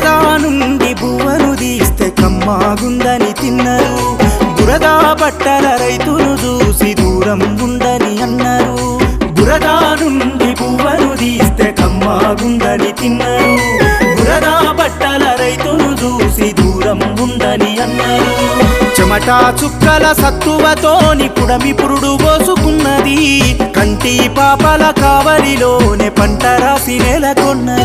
బురద నుండి బువ్వను తీస్తే కమ్మాగుందని తిన్నారు. బురద బట్టల రైతులు చూసి దూరం ఉందని అన్నారు. దురదా నుండి బువ్వను తీస్తే కమ్మాగుందని తిన్నారు. బురద బట్టల రైతులు చూసి దూరం ఉందని అన్నారు. చెమట చుక్కల సత్తువతోని పుడమి పురుడు పోసుకున్నది. కంటి పాపల కావలిలోనే పంట రాసి నెలకొన్నది.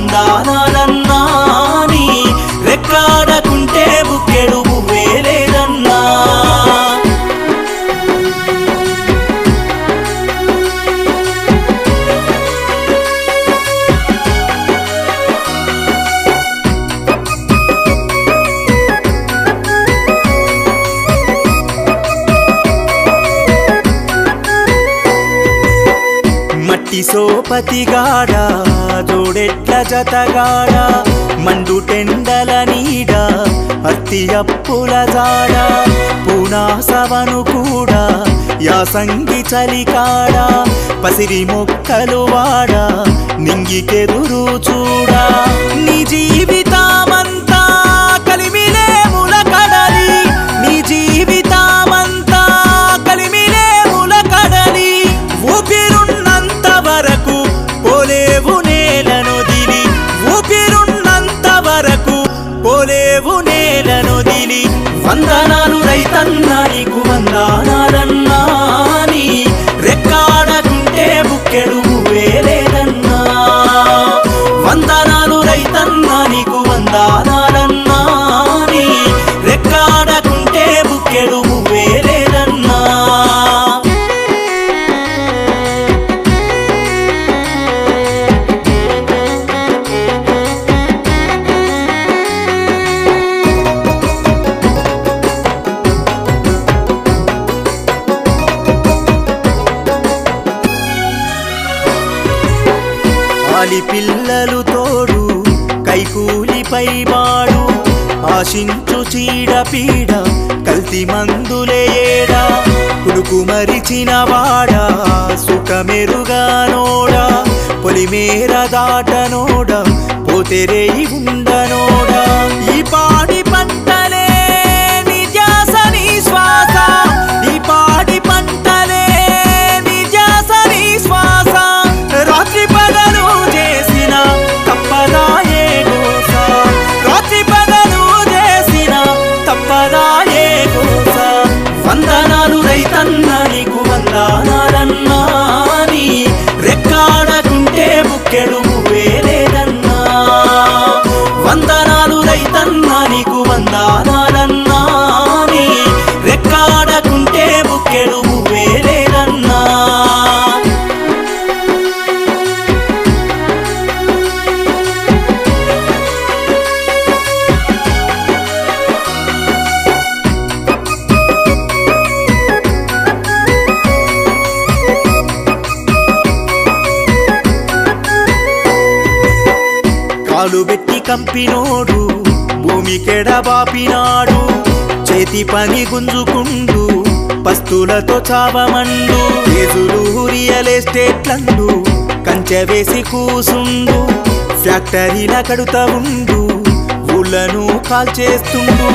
నీకు మట్టి సోపతిగాడ జోడెట్ల జతగాడా మండు టెండల నీడ అత్తి అప్పుల జాడ పూనాసవను కూడా యాసంగి చలికాడా పసిరి మొక్కలు వాడా నింగికెదురు చూడా నీ జీవితమంతా ఆలి పిల్లలు తోడు కైకూలిపై వాడు ఆశించు చీడ పీడ కల్తీ మందులే ఏడా కుడుకు మరిచిన వాడా సుఖమెరుగానోడా పొలిమేర దాటనోడా పోతెరేయి ఉండనోడా ఈ పా కాలు పెట్టి కంపినోడు భూమి కెడబాపినాడు చేతి పని గుంజుకుండు పస్తులతో చావమండు ఎదురు రియల్ ఎస్టేట్లండు కంచె వేసి కూసుండు ఫ్యాక్టరీల కడుతా ఉండు ఊళ్ళను కాల్చేస్తుండు.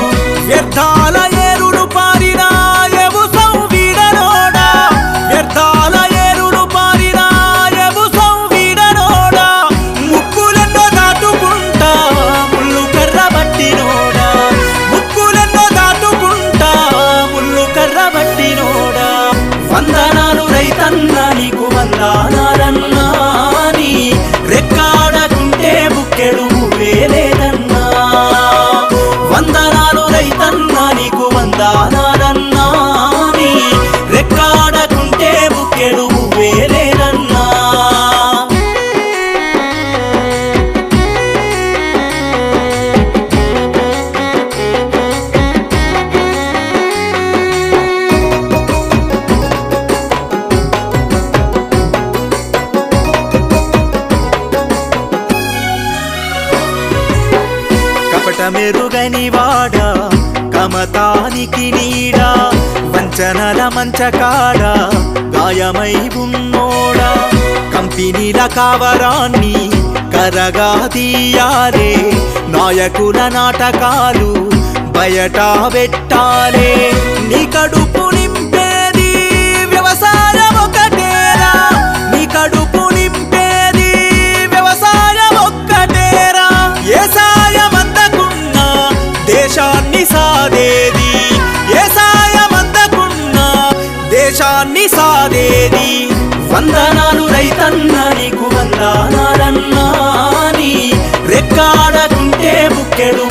మెరుగని వాడా కమతానికి నీడా వంచనల మంచకాడ గాయమై ఉన్నోడా. కంపెనీల కావరాన్ని కరగా తీయాలే నాయకుల నాటకాలు బయట పెట్టాలే. నీ కడుపు సాదేది? ఏ సాయం దేశాన్ని సాదేది? వందనాలు రైతన్న నీకు వందనాలన్నా రెక్కాడకుంటే బుక్కెడు